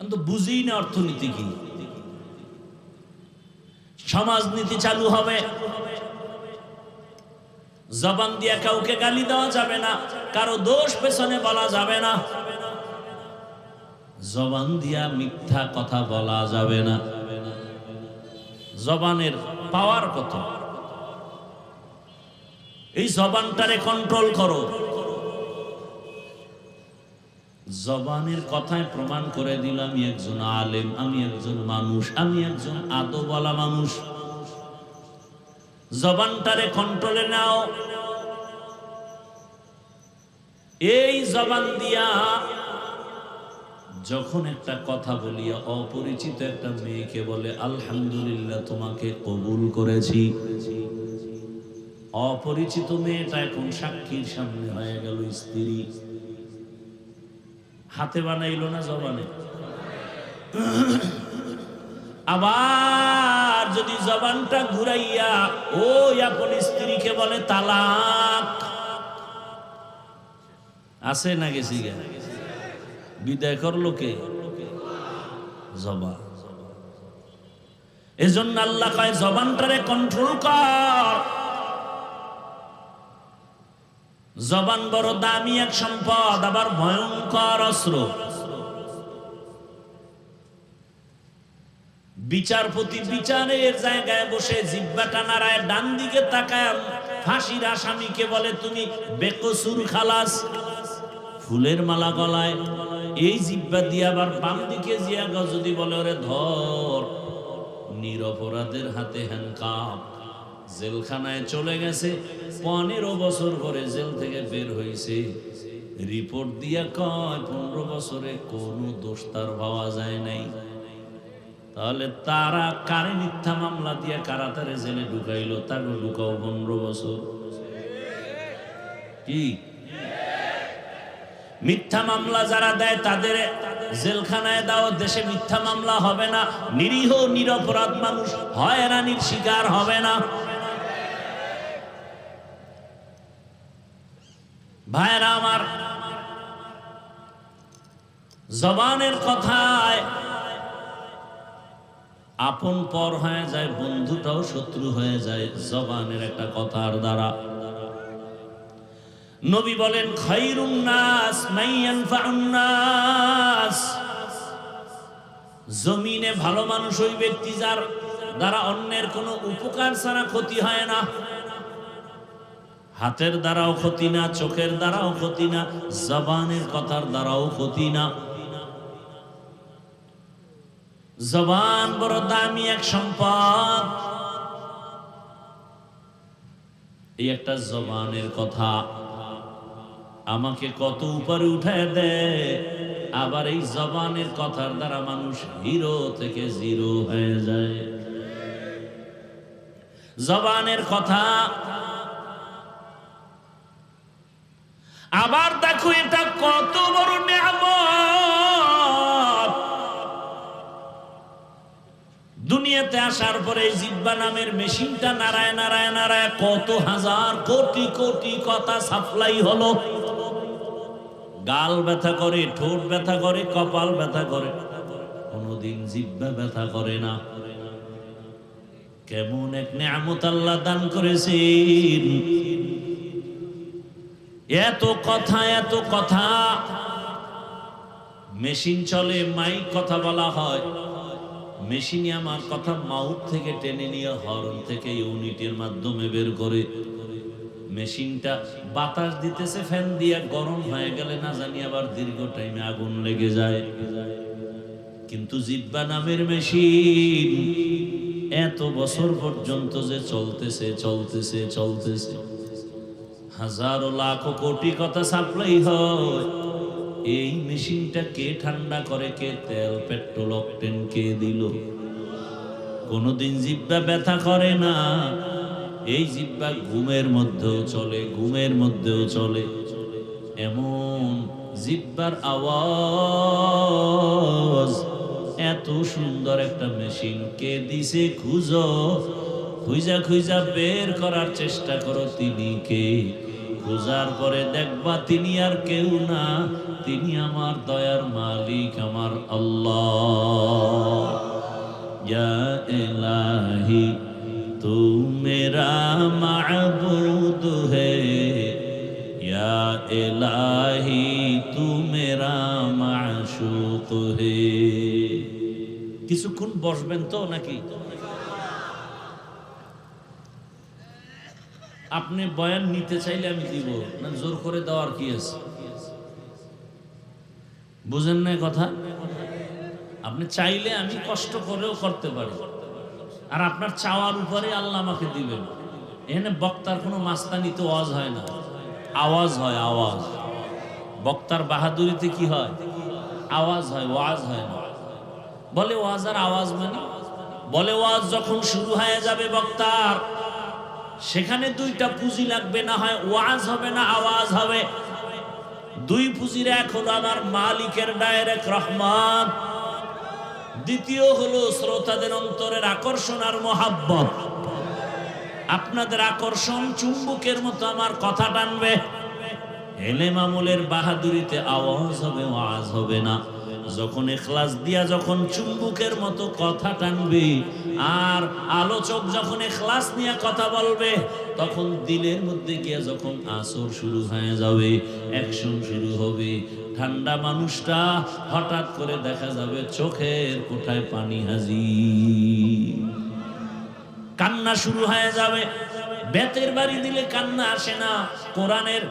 কিন্তু বুঝি না অর্থনীতি কি। সমাজনীতি চালু হবে। জবান দিয়া কাউকে গালি দেওয়া যাবে না, কারও দোষ পেছনে বলা যাবে না। জবান দিয়া মিথ্যা কথা বলা যাবে না। জবানের পাওয়ার কত? এই জবানটারে কন্ট্রোল করো। জবানের কথায় প্রমাণ করে দিল আমি একজন আলেম, আমি একজন মানুষ, আমি একজন আদোওয়ালা মানুষ। জবানটারে কন্ট্রোলে নাও। এই জবান দিয়া যখন একটা কথা বলিয়া অপরিচিত একটা মেয়েকে বলে, আলহামদুলিল্লাহ, তোমাকে কবুল করেছি। অপরিচিত মেয়েটা এখন সাক্ষীর সামনে হয়ে গেল স্ত্রী। হাতে বানাইলো না জবানে? আবার যদি জবানটা ঘুরাইয়া, ও আপন স্ত্রীকে বলে, তালাক। আছে না গেছি বিদায় করল কে? জবান। এজন্য আল্লাহ কয়, জবানটারে কন্ট্রোল কর। জবান বড় দামি এক সম্পদ, আবার ভয়ঙ্কর অস্ত্র। বিচারপতি বিচারের জায়গায় বসে জিব্বাটা নাড়ায় ডান দিকে তাকায়, ফাঁসির আসামিকে বলে, তুমি বেকসুর খালাস, ফুলের মালা গলায়, এই জিব্বা দিয়ে আবার বাম দিকে জিয়া যদি বলে, ওরে ধর, নিরপরাধের হাতে হ্যান্ডকাপ জেলখানায় চলে গেছে। পনেরো বছর পরে জেল থেকে বের হয়েছে রিপোর্ট দিয়া কয়, পনেরো বছরে কোনো দোষ তার পাওয়া যায় নাই। তাহলে তারা কারে মিথ্যা মামলা দিয়া কারা তারে জেলে ঢুকাইলো? তাকে ঢুকাও পনেরো বছর। কি? মিথ্যা মামলা যারা দেয়, তাদের জেলখানায় দাও দেশে মিথ্যা মামলা হবে না। নিরীহ, নিরপরাধ মানুষ হয়রানির শিকার হবে না। ভাইরা আমার, জবানের কথায় আপন পর হয়ে যায়, বন্ধুটাও শত্রু হয়ে যায়, জবানের একটা কথার দ্বারা। নবী বলেন নাস। জমিনে ভালো মানুষ ওই ব্যক্তি যার দ্বারা অন্যের কোনো উপকার ছাড়া ক্ষতি হয় না। হাতের দ্বারাও ক্ষতি না, চোখের দ্বারাও ক্ষতি না, জবানের কথার দ্বারাও ক্ষতি না। জবান বড় দামি এক সম্পদ। এই একটা জবানের কথা। আমাকে কত উপরে উঠায় দেয়, আবার এই জবানের কথার দ্বারা মানুষ হিরো থেকে জিরো হয়ে যায়। জবানের কথা আবার দেখো এটা কত বড় নিয়ামত। দুনিয়াতে আসার পরে জিব্বা নামের মেশিনটা নারায় নারায় নারায় কত হাজার কোটি কোটি কথা সাপ্লাই হলো। গাল ব্যথা করে, ঠোঁট ব্যথা করে, কপাল ব্যথা করে। কোনদিন জিব্বা ব্যথা করে না। কেমন এক নিয়ামত আল্লাহ দান করেছেন। এত কথা এত কথা। মেশিন চলে, মাইক কথা বলা হয়। মেশিনে আমার কথা মাউথ থেকে টেনে নিয়ে হর্ন থেকে ইউনিটের মাধ্যমে বের করে। মেশিনটা বাতাস দিতেছে, ফ্যান দিয়ে গরম হয়ে গেলে না জানি আবার দীর্ঘ টাইমে আগুন লেগে যায়। কিন্তু জিব্বা নামের মেশিন এত বছর পর্যন্ত যে চলতেছে চলতেছে চলতেছে। হাজারো লাখ কোটি কথা সাপ্লাই হয়। এই মেশিনটা কে ঠান্ডা করে, কে তেল, পেট্রোল, অকটেন, কে দিল? কোনোদিন জিব্বা ব্যথা করে না। এই জিব্বা ঘুমের মধ্যেও চলে, ঘুমের মধ্যেও চলে। এমন জিব্বার আওয়াজ, এত সুন্দর একটা মেশিন। কে দিছে খুঁজো, খুঁজা খুঁজা বের করার চেষ্টা করো। তিনি কে? খোঁজার পরে দেখবা তিনি আর কেউ না। তিনি আমার দয়ার মালিক, আমার আল্লাহ। ইলাহি তু মেরা মাবুদ হে। ইলাহি তু মেরা কিছুক্ষণ বসবেন তো নাকি? আপনি বয়ান নিতে চাইলে আমি দিব, না জোর করে দেওয়ার কি আছে? বুঝেন না কথা? আপনি চাইলে আমি কষ্ট করেও করতে পারি। আর আপনার চাওয়ার উপরে আল্লাহ আমাকে দিবেন। এখানে বক্তার কোনো মাস্তানিতে ওয়াজ হয় না। আওয়াজ হয়, আওয়াজ। বক্তার বাহাদুরিতে কি হয়? আওয়াজ হয়, ওয়াজ হয় না। বলে ওয়াজ আর আওয়াজ মানে? বলে ওয়াজ যখন শুরু হয়ে যাবে বক্তার সেখানে দুইটা পুঁজি লাগবে, না হয় ওয়াজ হবে না আওয়াজ হবে। দুই পুঁজির এক হলো আমার মালিকের ডাইরেক্ট রহমান, দ্বিতীয় হলো শ্রোতাদের অন্তরের আকর্ষণ আর মহাব্বত। আপনাদের আকর্ষণ চুম্বকের মতো আমার কথা টানবে। এলে মামুলের বাহাদুরিতে আওয়াজ হবে, ওয়াজ হবে না। যখন এখলাস দিয়া যখন চুম্বুকের মতো কথা টানবে, আর আলোচক যখন এখলাস নিয়ে কথা বলবে, তখন দিলের মধ্যে গিয়ে যখন আসর শুরু হয়ে যাবে, অ্যাকশন শুরু হবে। ঠান্ডা মানুষটা হঠাৎ করে দেখা যাবে চোখের কোঠায় পানি হাজি কান্না শুরু হয়ে যাবে। বেতের বাড়ি দিলে কান্না আসে না। কোরআনের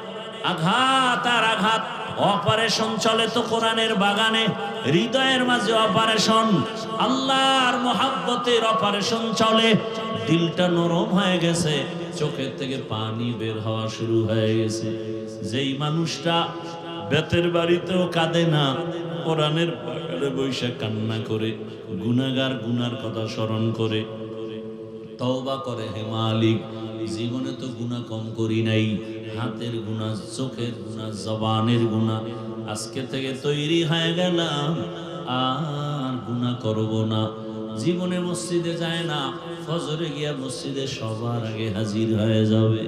আঘাত আর আঘাত। অপারেশন চলে তো কোরআনের বাগানে, হৃদয়ের মাঝে অপারেশন। আল্লাহর মোহাব্বতের অপারেশন চলে, দিলটা নরম হয়ে গেছে, চোখের থেকে পানি বের হওয়া শুরু হয়ে গেছে। যেই মানুষটা বেতের বাড়িতেও কাঁদে না, কোরআনের বাগানে বৈশাখ কান্না করে গুনাগার গুনার কথা স্মরণ করে, তওবা করে, হে মালিক, জীবনে তো গুনাহ কম করি নাই হাতের গুনাহ চোখের গুনাহ জবানের গুনাহ আজকে থেকে তৈরি হয়ে গেলাম, আর গুনাহ করব না। জীবনে মসজিদে যায় না, ফজরে গিয়া মসজিদে সবার আগে হাজির হয়ে যাবে।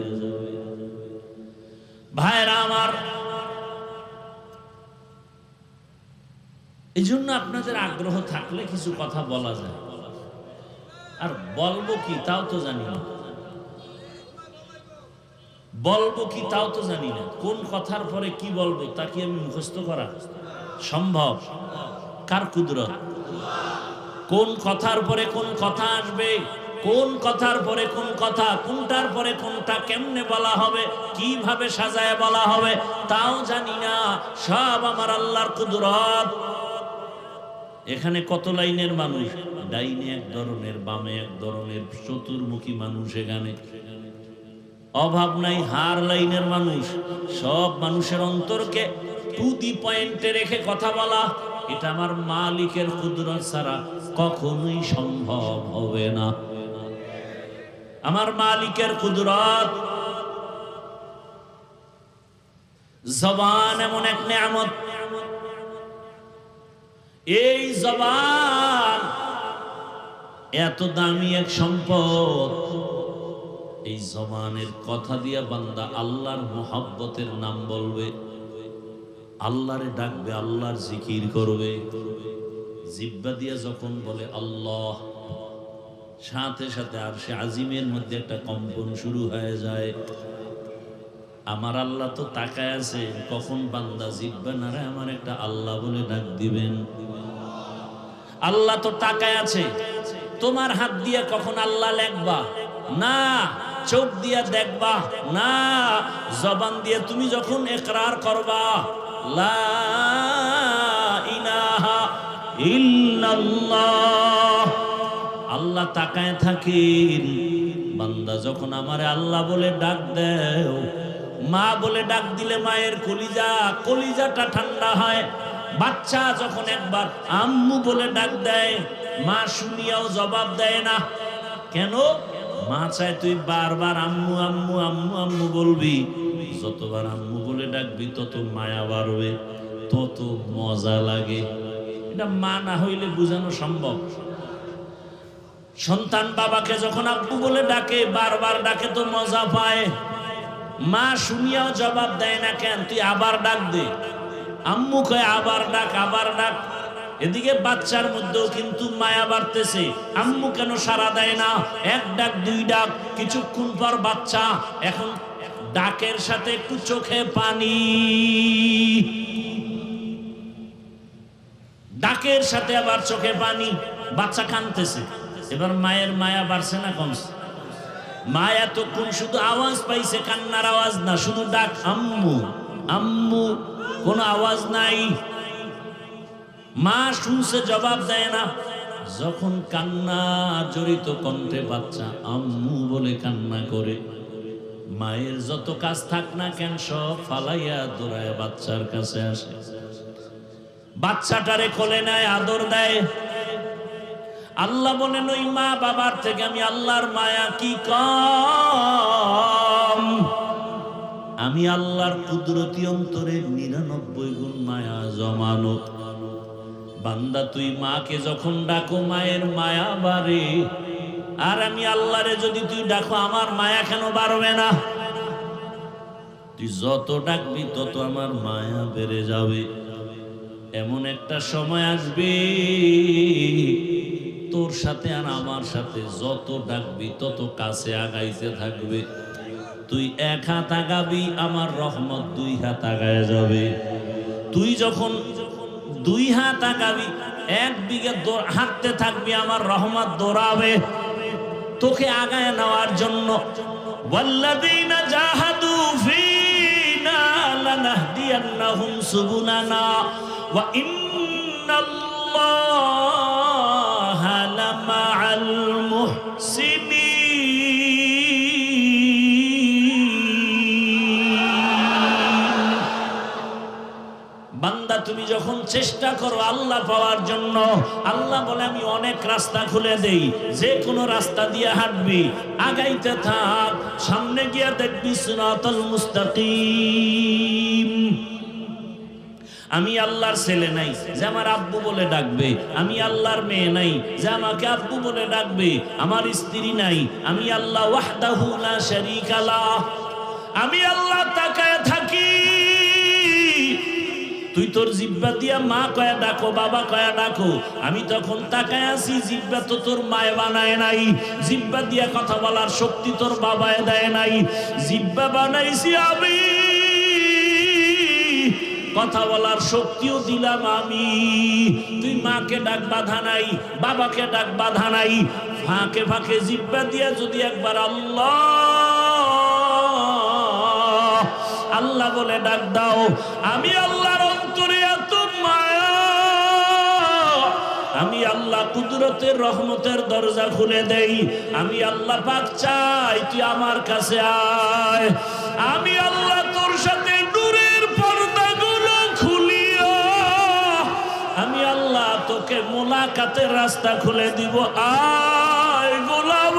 ভাইরা আমার এই জন্য আপনাদের আগ্রহ থাকলে কিছু কথা বলা যায়। আর বলব কি, তাও তো জানি না। বলব কি তাও তো জানি না। কোন কথার পরে কি বলব, তা কি আমি মুখস্থ করা সম্ভব? কার কুদরত? কোন কথার পরে কোন কথা আসবে? কোন কথার পরে কোন কথা? কোনটার পরে কোনটা কেমনে বলা হবে? কীভাবে সাজায় বলা হবে? তাও জানি না। সব আমার আল্লাহর কুদরত। এখানে কত লাইনের মানুষ? ডাইনে এক ধরনের, বামে এক ধরনের, চতুর্মুখী মানুষ এখানে। অভাব নাই, হার লাইনের মানুষ। সব মানুষের অন্তরকে টু দি পয়েন্টে রেখে কথা বলা, এটা আমার মালিকের কুদরত ছাড়া কখনোই সম্ভব হবে না। আমার মালিকের কুদরত। জবান এমন এক নেয়ামত। এই জবান এত দামি এক সম্পদ। এই জবানের কথা দিয়া বান্দা আল্লাহর মোহাব্বতের নাম বলবে। আল্লাহরে ডাকবে, আল্লাহর জিকির করবে। জিব্বা দিয়া যখন বলে আল্লাহ, সাথে সাথে আর সে আজিমের মধ্যে একটা কম্পন শুরু হয়ে যায়। আমার আল্লাহ তো তাকায় আছে, কখন বান্দা জিব্বা নারে আমার একটা আল্লাহ বলে ডাক দিবেন। আল্লাহ তো তাকায় আছে, তোমার হাত দিয়ে কখন আল্লাহ লেখবা? না চোখ দিয়া দেখবা। না, জবান দিয়ে তুমি যখন একরার করবা, লা আল্লাহ তাকায় থাকেন। বান্দা যখন আমারে আল্লাহ বলে ডাক দেও, মা বলে ডাক দিলে মায়ের কলিজা, কলিজাটা ঠান্ডা হয়। বাচ্চা যখন একবার আম্মু বলে ডাক দেয়, মা শুনিয়াও জবাব দেয় না। কেন? মা চায় তুই বারবার আম্মু আম্মু আম্মু আম্মু বলবি। যতবার আম্মু বলে ডাকবি, তত মায়া বাড়বে, তত মজা লাগে। এটা মা না হইলে বোঝানো সম্ভব। সন্তান বাবাকে যখন আব্বু বলে ডাকে, বারবার ডাকে তো মজা পায়। মা শুনিয়াও জবাব দেয় না কেন? তুই আবার ডাক দে। আম্মু কয়, আবার ডাক আবার ডাক। এদিকে বাচ্চার মধ্যেও কিন্তু মায়া বাড়তেছে। আম্মু কেন সারা দেয় না? এক ডাক, দুই ডাক, কিছুক্ষণ পর বাচ্চা এখন ডাকের সাথে একটু চোখে পানি। ডাকের সাথে আবার চোখে পানি। বাচ্চা কানতেছে। এবার মায়ের মায়া বাড়ছে না কমছে? মা এতক্ষণ শুধু আওয়াজ পাইছে, কান্নার আওয়াজ না, শুধু ডাক, আম্মু। আম্মু, কোনো আওয়াজ নাই। মা শুনছে, জবাব দেয় না। যখন কান্না জড়িত কণ্ঠে বাচ্চা আম্মু বলে কান্না করে, মায়ের যত কাজ থাক না কেন সব ফালাইয়া দৌড়ায় বাচ্চার কাছে আসে। বাচ্চাটারে কোলে নেয়, আদর দেয়। আল্লাহ বলেন, ওই মা বাবার থেকে আমি আল্লাহর মায়া কি কম? আমি আল্লাহর কুদরতি অন্তরে নিরানব্বই গুণ মায়া জমানো। বান্দা, তুই মাকে যখন ডাকো মায়ের মায়া বাড়ে, আর আমি আল্লাহরে যদি তুই ডাকো, আমার মায়া কেন বাড়বে না? তুই যত ডাকবি, তত আমার মায়া বেড়ে যাবে। এমন একটা সময় আসবে, তোর সাথে আর আমার সাথে যত ডাকবি, তত কাছে আগাইতে থাকবে। তুই এক হাত আগাবি, আমার রহমত দুই হাত আগায় যাবে। তুই যখন দুই হাত আগাবি এক বিঘে দৌ- হাঁটতে থাকবি আমার রহমত দৌড়াবে তোকে আগায় নেওয়ার জন্য والذين جاهدوا فينا لنهدينهم سبلنا وإن যখন চেষ্টা করো আল্লাহ পাওয়ার জন্য, আল্লাহ বলে, আমি অনেক রাস্তা খুলে দেই যে কোনো রাস্তা দিয়ে হাঁটবি, আগাইতে থাক, সামনে গিয়ে দেখবি সিরাতাল মুস্তাকিম। আমি আল্লাহর ছেলে নাই, যে আমার আব্বু বলে ডাকবে, আমি আল্লাহর মেয়ে নাই, যে আমাকে আব্বু বলে ডাকবে, আমার স্ত্রী নাই, আমি আল্লাহ ওয়াহদাহু লা শারীকা আমি আল্লাহ তাকায় তুই তোর জিব্বা দিয়া মা কয়া ডাকো, বাবা কয়া ডাকো। আমি তখন তাকায় আছি, জিব্বা তো তোর মায় বানায় নাই। জিব্বা দিয়া কথা বলার শক্তি তোর বাবায় দেয় নাই। জিব্বা বানাইছি আমি। কথা বলার শক্তিও দিলাম আমি। তুই মাকে ডাক বাধা নাই, বাবাকে ডাক বাধা নাই। ফাঁকে ফাঁকে জিব্বা দিয়া যদি একবার আল্লাহ আল্লাহ বলে ডাক দাও। আমি আল্লাহর আমি আল্লাহ কুদরতের রহমতের দরজা খুলে দেই। আমি আল্লাহ পাক চাই, তুই আমার কাছে আয়। আমি আল্লাহ তোর সাথে নূরের পর্দাগুলো খুলিও আমি আল্লাহ তোকে মোলাকাতের রাস্তা খুলে দিব। আয় গোলাম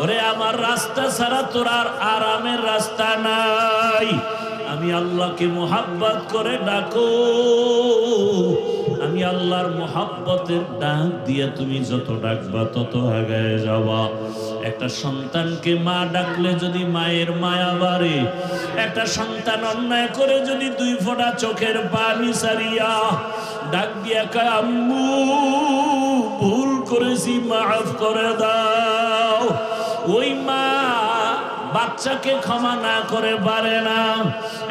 ওরে, আমার রাস্তা ছাড়া তোর আর আরামের রাস্তা নাই। আমি আল্লাহকে মোহাব্বত করে ডাকো। আমি আল্লাহর মোহাব্বতের ডাক দিয়ে তুমি যত ডাকবা তত আগায় যাবা। একটা সন্তানকে মা ডাকলে যদি মায়ের মায়া বাড়ে, একটা সন্তান অন্যায় করে যদি দুই ফোঁটা চোখের পানি সারিয়া ডাক দিয়া কয়, আম্মু, ভুল করেছি, মাফ করে দাও। ওই মা বাচ্চাকে ক্ষমা না করে পারে না।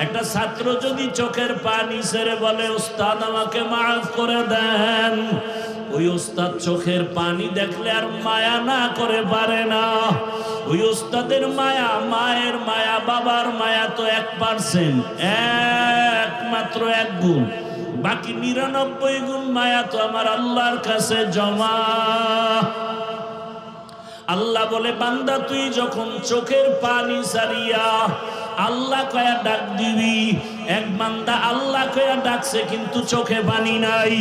একটা ছাত্র যদি চোখের পানি ছেড়ে বলে উস্তাদ আমাকে মাফ করে দেন। ওই উস্তাদ চোখের পানি দেখলে আর মায়া না করে পারে না। ওই উস্তাদের মায়া, মায়ের মায়া, বাবার মায়া তো এক পার্সেন্ট একমাত্র এক গুণ। বাকি নিরানব্বই গুণ মায়া তো আমার আল্লাহর কাছে জমা। আল্লাহ বলে, বান্দা, তুই যখন চোখের পানি সারিয়া আল্লাহ কয়া ডাক দিবি, এক বান্দা আল্লাহ কয়া ডাকছে কিন্তু চোখে পানি নাই।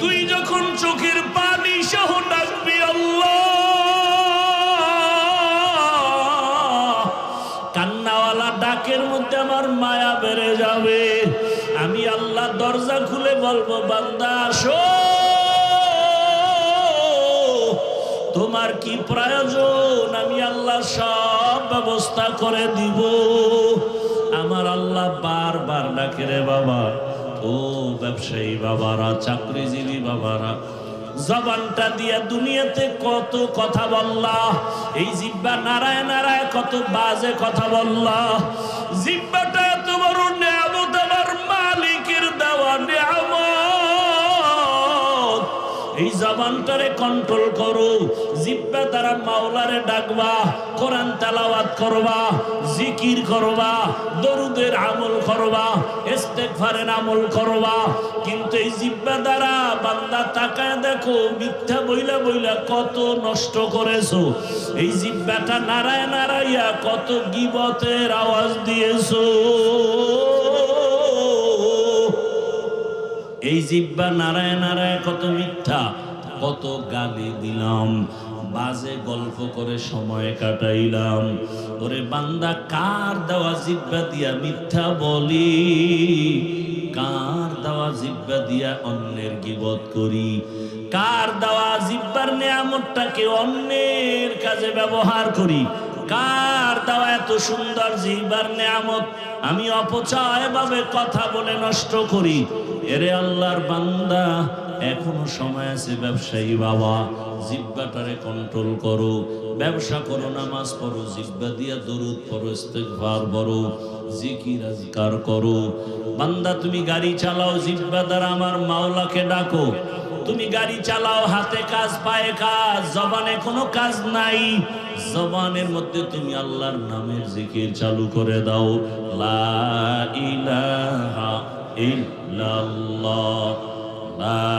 তুই যখন চোখের পানি সহ ডাকবি আল্লাহ, কান্নাওয়ালা ডাকের মধ্যে আমার মায়া বেড়ে যাবে। আমি আল্লাহ দরজা খুলে বলব, বান্দা, আসো। তোমার কি প্রয়োজন? আমি আল্লাহ সব ব্যবস্থা করে দিব। আমার আল্লাহ বারবার ডাকে রে বাবা, ও ব্যবসায়ী বাবারা, চাকরিজীবী বাবারা, জবানটা দিয়া দুনিয়াতে কত কথা বললা, এই জিব্বা নারায় নারায় কত বাজে কথা বললা জিব্বাটা এই জবানটারে কন্ট্রোল করো। জিব্বা তারা মাওলারে ডাকবা, কোরআন তেলাওয়াত করবা, জিকির করবা, দরুদের আমল করবা, ইস্তেগফারের আমল করবা। কিন্তু এই জিব্বা দ্বারা বান্দা তাকায় দেখো, মিথ্যা বইলা বইলা কত নষ্ট করেছ। এই জিব্বাটা নারায় নারাইয়া কত গিবতের আওয়াজ দিয়েছ। এই জিব্বা নারায় নারায় কত মিথ্যা, কত গালি দিলাম, বাজে গল্প করে সময় কাটাইলাম। ওরে বান্দা, কার দেওয়া জিব্বা দিয়া মিথ্যা বলি? কার দেওয়া জিব্বা দিয়া অন্যের গিবত করি? কার দেওয়া জিব্বার নেয়ামতটাকে অন্যের কাজে ব্যবহার করি? কার দেওয়া এত সুন্দর জিব্বার নেয়ামত? আমি অপচয় ভাবে কথা বলে নষ্ট করি। এরে আল্লাহর বান্দা, এখনও সময় আছে ব্যবসায়ী বাবা জিব্বাটারে কন্ট্রোল করো। ব্যবসা করো, নামাজ পড়ো জিব্বা দিয়া দরুদ পড়ো, ইস্তেগফার করো জিকির আজকার করো। বান্দা, তুমি গাড়ি চালাও জিব্বা দ্বারা আমার মাওলাকে ডাকো। তুমি গাড়ি চালাও, হাতে কাজ, পায়ে কাজ, জবানে কোনো কাজ নাই। জবানের মধ্যে তুমি আল্লাহর নামের জিকির চালু করে দাও। লা ইলাহা ইল্লাল্লাহ। লা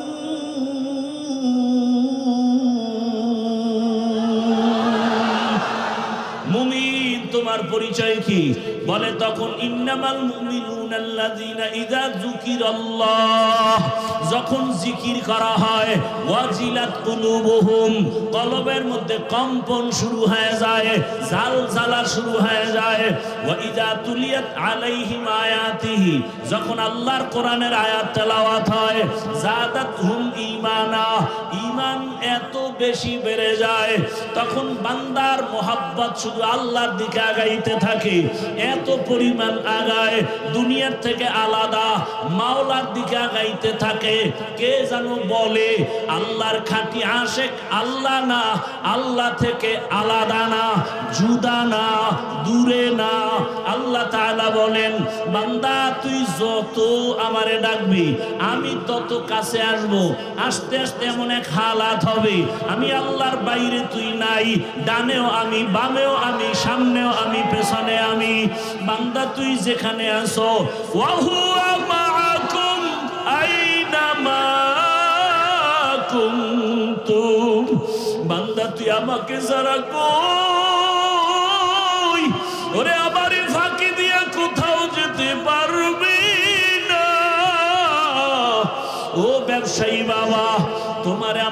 পরিচয় কি? বলে তখন ইন্নামাল মুমিনুন আল্লাযীনা যখন জিকির করা হয় কলবের মধ্যে কম্পন শুরু হয়ে যায় শুরু হয়ে যায়। তুলিয়াত আলাইহিম আয়াতিহি, যখন আল্লাহর কোরআনের আয়াত তেলাওয়াত হয় এত বেশি বেড়ে যায়, তখন বান্দার মোহাব্বত শুধু আল্লাহর দিকে আগাইতে থাকে, এত পরিমাণ আগায় দুনিয়ার থেকে আলাদা, মাওলার দিকে আগাইতে থাকে। কে যেন বলে, আল্লাহর খাঁটি আশেক আল্লাহ না, আল্লাহ থেকে আলাদা না, জুদা না, দূরে না। আল্লাহ তাআলা বলেন, বান্দা, তুই যত আমারে ডাকবি, আমি তত কাছে আসব। আস্তে আস্তে এমন এক হালাত হবে, আমি আল্লাহর বাইরে তুই নাই, ডানেও আমি, বামেও আমি, সামনেও আমি, পেছনে আমি। বান্দা, তুই যেখানে আসো ওয়াহুয়া মাআকুম আইনামা কুনতুম বান্দা তুই আমাকে যারা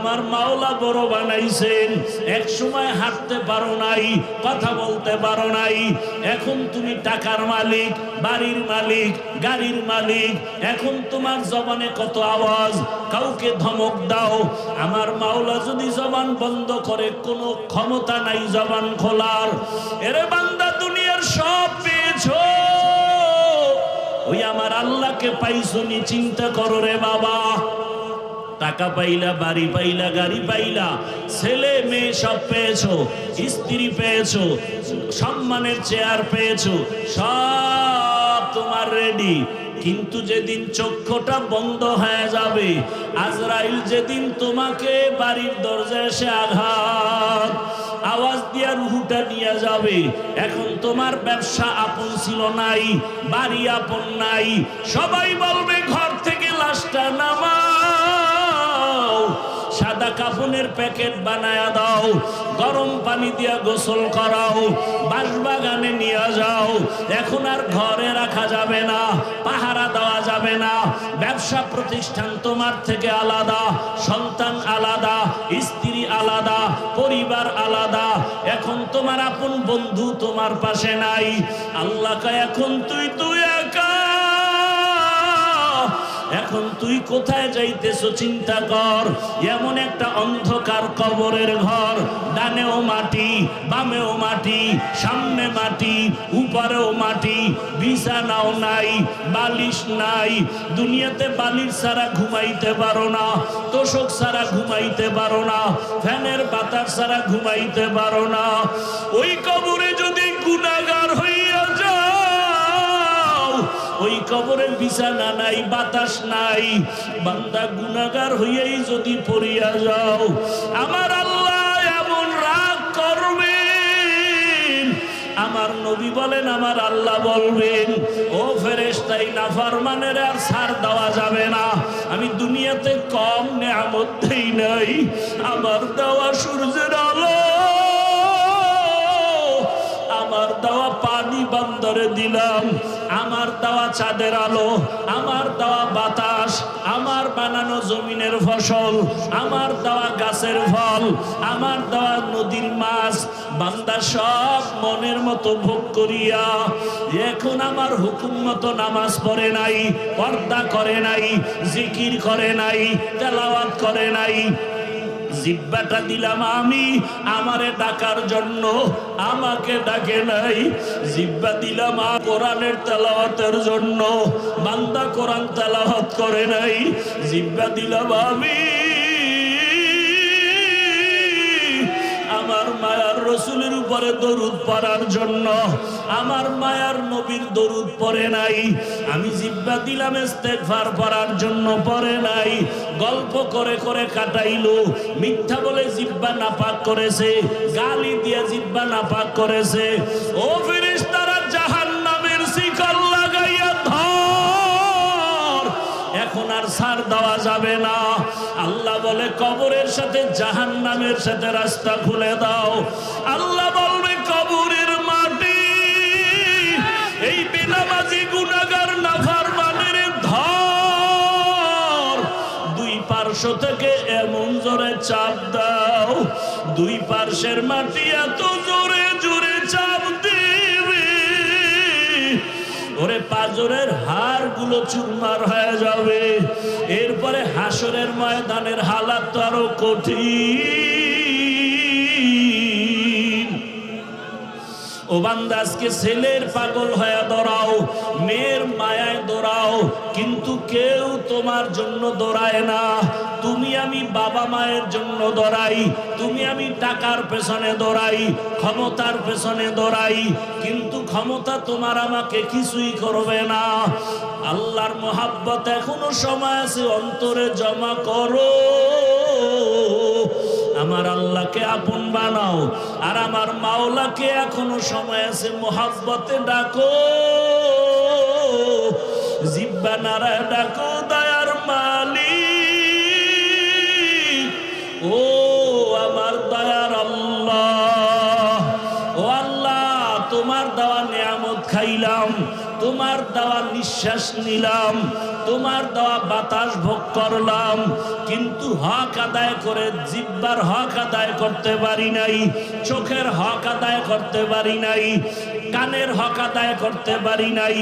তোমার মাওলা বড় বানাইছেন। এক সময় হাঁটতে পারো নাই, কথা বলতে পারো নাই। এখন তুমি টাকার মালিক, বাড়ির মালিক, গাড়ির মালিক। এখন তোমার জবানে কত আওয়াজ, কাউকে ধমক দাও। আমার মাওলা যদি জবান বন্ধ করে, কোনো ক্ষমতা নাই জবান খোলার। এরে বান্দা, দুনিয়ার সব পেয়েছ। ওই আমার আল্লাহকে পাইছো নি, চিন্তা করো রে বাবা। টাকা পাইলা, বাড়ি পাইলা, গাড়ি পাইলা, ছেলে, মেয়ে সব পেয়েছ, স্ত্রী পেয়েছ, সম্মানের চেয়ার পেয়েছ, সব তোমার রেডি কিন্তু যেদিন চক্ষুটা বন্ধ হয়ে যাবে, আজরাইল যেদিন তোমাকে বাড়ির দরজায় এসে আঘাত, আওয়াজ দিয়া রুহুটা নিয়ে যাবে। এখন তোমার ব্যবসা আপন ছিল নাই, বাড়ি আপন নাই। সবাই বলবে, ঘর থেকে লাশটা নামাও সাদা কাপনের প্যাকেট বানায়া দাও, গরম পানি দিয়া গোসল করাও বাঁশবাগানে নিয়ে যাও। এখন আর ঘরে রাখা যাবে না, পাহারা দেওয়া যাবে না। ব্যবসা প্রতিষ্ঠান তোমার থেকে আলাদা, সন্তান আলাদা, স্ত্রী আলাদা, পরিবার আলাদা। এখন তোমার আপন বন্ধু তোমার পাশে নাই। আল্লাহকে এখন তুই তুই একা এখন তুই কোথায় যাইতেছ চিন্তা কর। এমন একটা অন্ধকার কবরের ঘর, ডানেও মাটি, বামেও মাটি, সামনে মাটি, উপরেও মাটি, বিছানাও নাই, বালিশ নাই। দুনিয়াতে বালিশ ছাড়া ঘুমাইতে পারো না, তোষক ছাড়া ঘুমাইতে পারো না, ফ্যানের বাতাস ছাড়া ঘুমাইতে পারো না। ওই কবরে যদি গুণাগার ওই কবরের বিছানা নাই, বাতাস নাই। বান্দা গুনাগার হইয়াই যদি পড়িয়া যাও, আমার আল্লাহ এমন রাগ করবেন। আমার নবী বলেন, আমার আল্লাহ বলবেন, ও ফেরেশতাই, নাফরমানের আর ছাড় দেওয়া যাবে না। আমি দুনিয়াতে কম নেয়ামত নাই, আমার দেওয়া সূর্যের আলো, আমার দেওয়া পানি বন্দরে দিলাম। আমার দেওয়া চাঁদের আলো, আমার দেওয়া বাতাস, আমার বানানো জমিনের ফসল, আমার দেওয়া গাছের ফল, আমার দেওয়া নদীর মাছ। বান্দা সব মনের মতো ভোগ করিয়া, এখন আমার হুকুম মতো নামাজ পড়ে নাই, পর্দা করে নাই, জিকির করে নাই, তেলাওয়াত করে নাই। জিব্বাটা দিলাম আমি, আমারে ডাকার জন্য আমাকে ডাকে নাই। জিব্বা দিলাম কোরআনের তেলাওয়াতের জন্য, বান্দা কোরআন তেলাওয়াত করে নাই। জিব্বা দিলাম আমি রসুলের উপরে দরুদ পড়ার জন্য। আমার মায়ার নবীর দরুদ পড়ে নাই। আমি জিব্বা দিলাম ইস্তেকফার পড়ার জন্য পড়ে নাই। গল্প করে করে কাটাইলো। মিথ্যা বলে জিব্বা নাপাক করেছে। গালি দিয়ে জিব্বা নাপাক করেছে। ও ফেরেশতারা ছাড় দেওয়া যাবে না। আল্লাহ বলে, কবরের সাথে জাহান নামের সাথে রাস্তা খুলে দাও। আল্লাহ বলবে, কবরের মাটি, এই বেনামাজি গুনাগার নাফার মানের ধর। দুই পার্শ্ব থেকে এমন জোরে চাপ দাও। দুই পার্শ্বের মাটি এত জোরে জোরে চাপ ওরে পাজরের হাড়গুলো চুরমার হয়ে যাবে। এরপরে হাসরের ময়দানের হালাত তো আরও কঠিন। ও বান্দা, আজকে ছেলের পাগল হয়ে দৌড়াও, মেয়ের মায়ায় দৌড়াও, কিন্তু কেউ তোমার জন্য দৌড়ায় না। তুমি আমি বাবা মায়ের জন্য দৌড়াই তুমি আমি টাকার পেছনে দৌড়াই ক্ষমতার পেছনে দৌড়াই কিন্তু ক্ষমতা তোমার আমাকে কিছুই করবে না। আল্লাহর মোহাব্বত এখনও সময় আছে, অন্তরে জমা করো। আমার আল্লাহকে আপন বানাও, আর আমার মাওলাকে এখনও সময় আছে মোহাব্বতে ডাকো। জিব্বা নারায় ডাকো, দয়ার মালিক। তোমার দেওয়া নিঃশ্বাস নিলাম, তোমার দেওয়া বাতাস ভোগ করলাম। কিন্তু হক আদায় করে জিব্বার হক আদায় করতে পারি নাই, চোখের হক আদায় করতে পারি নাই, কানের হক আদায় করতে পারি নাই,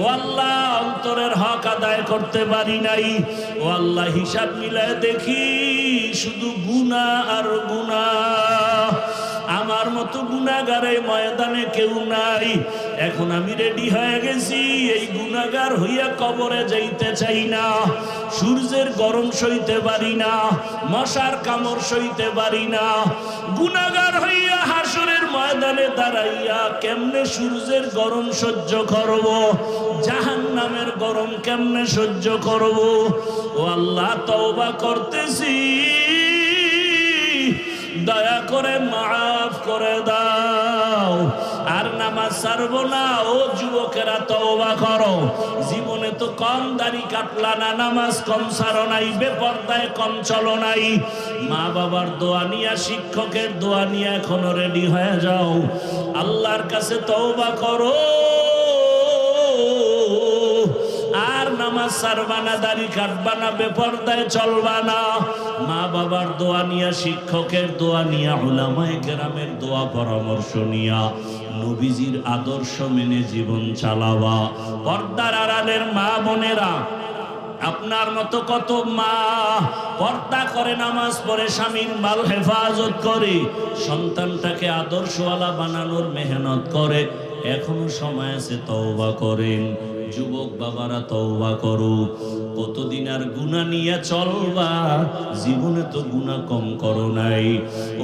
ও আল্লাহ অন্তরের হক আদায় করতে পারি নাই। ও আল্লাহ হিসাব মিলায় দেখি শুধু গুণা আর গুণা আমার মতো গুণাগার ময়দানে কেউ নাই। এখন আমি রেডি হয়ে গেছি, এই গুণাগার হইয়া কবরে যাইতে চাই না। সূর্যের গরম সইতে পারি না, মশার কামড় সইতে পারি না। গুণাগার হইয়া হাসরের ময়দানে দাঁড়াইয়া কেমনে সূর্যের গরম সহ্য করব জাহান নামের গরম কেমনে সহ্য করব? ও আল্লাহ, তওবা করতেছি। দয়া করে মাফ করে দাও। আর নামাজ ছাড়বো না। ও যুবকেরা তওবা করো। জীবনে তো কম দাড়ি কাটলা না, নামাজ কম সারো নাই, বেপর্দায় কম চলো নাই। মা বাবার দোয়া নিয়া, শিক্ষকের দোয়া নিয়ে এখনও রেডি হয়ে যাও। আল্লাহর কাছে তওবা করো। সারবা দাড়ি কাটবা না বেপর্দায় মা বাবার দোয়া নিয়া, শিক্ষকের দোয়া নিয়া ওলামায়ে কেরামের দোয়া, পরামর্শ নিয়া নবীজির আদর্শ মেনে জীবন চালাবা পর্দার আড়ালের মা বোনেরা, আপনার মতো কত মা, পর্দা করে নামাজ পড়ে, স্বামীর মাল হেফাজত করে, সন্তানটাকে আদর্শওয়ালা বানানোর মেহনত করে, এখনও সময় আছে তওবা করেন। যুবক বাবারা তওবা করো। কতদিন আর গুণা নিয়ে চলবা? জীবনে তো গুণা কম করো নাই।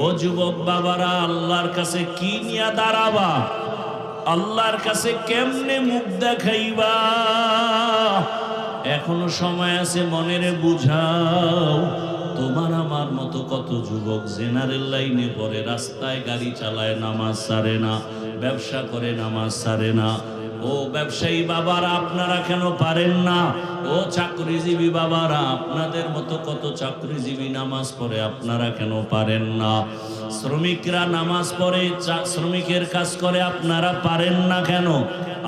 ও যুবক বাবারা, আল্লাহর কাছে কি নিয়ে দাঁড়াবা? আল্লাহর কাছে কেমনে মুখ দেখাইবা? এখনও সময় আছে, মনেরে বুঝাও। তোমার আমার মতো কত যুবক জেনারেল লাইনে পরে রাস্তায় গাড়ি চালায়, নামাজ সারে না, ব্যবসা করে, নামাজ সারে না। ও ব্যবসায়ী বাবারা, আপনারা কেন পারেন না? ও চাকরিজীবী বাবারা, আপনাদের মতো কত চাকরিজীবী নামাজ পড়ে, আপনারা কেন পারেন না? শ্রমিকরা নামাজ পড়ে শ্রমিকের কাজ করে, আপনারা পারেন না কেন?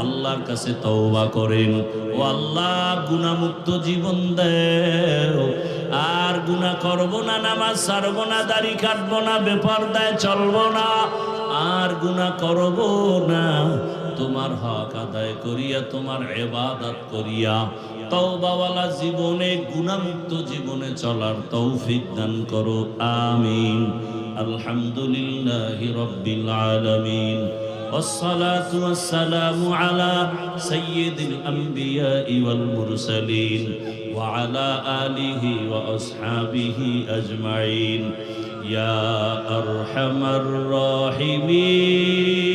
আল্লাহর কাছে তওবা করেন। ও আল্লাহ গুণামুক্ত জীবন দেও। আর গুণা করব না, নামাজ ছাড়বো না, দাড়ি কাটবো না, বেপরদায় চলবো না। আর গুণা করব না তোমার হক আদায় করিয়া তোমার এবাদত করিয়া তওবাওয়ালা জীবনে গুণামুক্ত জীবনে চলার তৌফিক দান করো আমিন আলহামদুলিল্লাহি রাব্বিল আলামিন والصلاة والسلام على سيد الأنبياء والمرسلين وعلى آله وأصحابه أجمعين يا أرحم الراحمين يا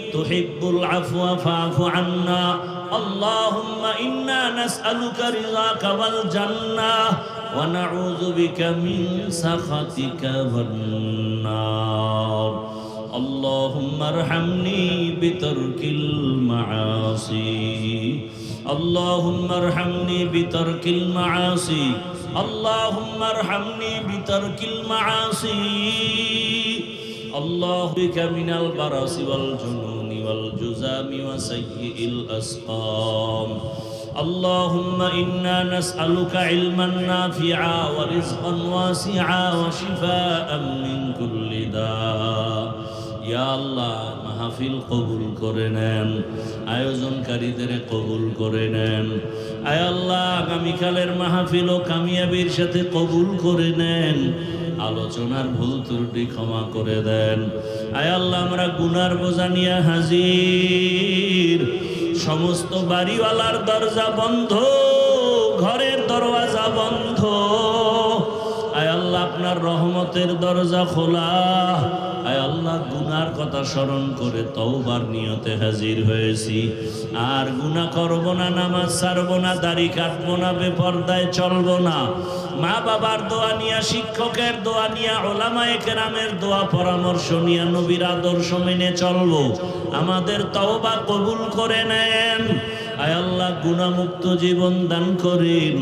تحب العفو فاعف عنا. اللهم إنا نسألك رضاك والجنة ونعوذ بك من سخطك والنار. اللهم ارحمني بترك المعاصي. اللهم ارحمني بترك المعاصي. اللهم ارحمني بترك المعاصي. الله بك من البرص والجنون. والجزام وسيء الأسقام اللهم إنا نسألك علما نافعا ورزقا واسعا وشفاء من كل داء ইয়া আল্লাহ মাহফিল কবুল করে নেন আয়োজনকারীদের কবুল করে নেন আয় আল্লাহ আগামীকালের মাহফিল ও কামিয়াবির সাথে কবুল করে নেন আলোচনার ভুল ত্রুটি ক্ষমা করে দেন। আয় আল্লাহ, আমরা গুনার বোঝা নিয়ে হাজির। সমস্ত বাড়িওয়ালার দরজা বন্ধ, ঘরের দরওয়াজা বন্ধ। আয় আল্লাহ, আপনার রহমতের দরজা খোলা। আয় আল্লাহ, গুনার কথা স্মরণ করে তওবার নিয়তে হাজির হয়েছি। আর গুনাহ করব না, নামাজ ছাড়ব না, দাড়ি কাটবো না, বেপর্দায় চলবো না। মা বাবার দোয়া নিয়া, শিক্ষকের দোয়া নিয়া, ওলামায়ে কেরামের দোয়া, পরামর্শ নিয়া নবীর আদর্শ মেনে চলবো। আমাদের তওবা কবুল করে নেন। আয় আল্লাহ গুণামুক্ত জীবন দান করেন।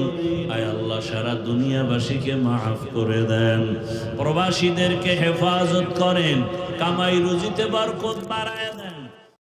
আয় আল্লাহ, সারা দুনিয়াবাসীকে মাফ করে দেন। প্রবাসীদেরকে হেফাজত করেন। কামাই রুজিতে বরকত বাড়ায় দেন।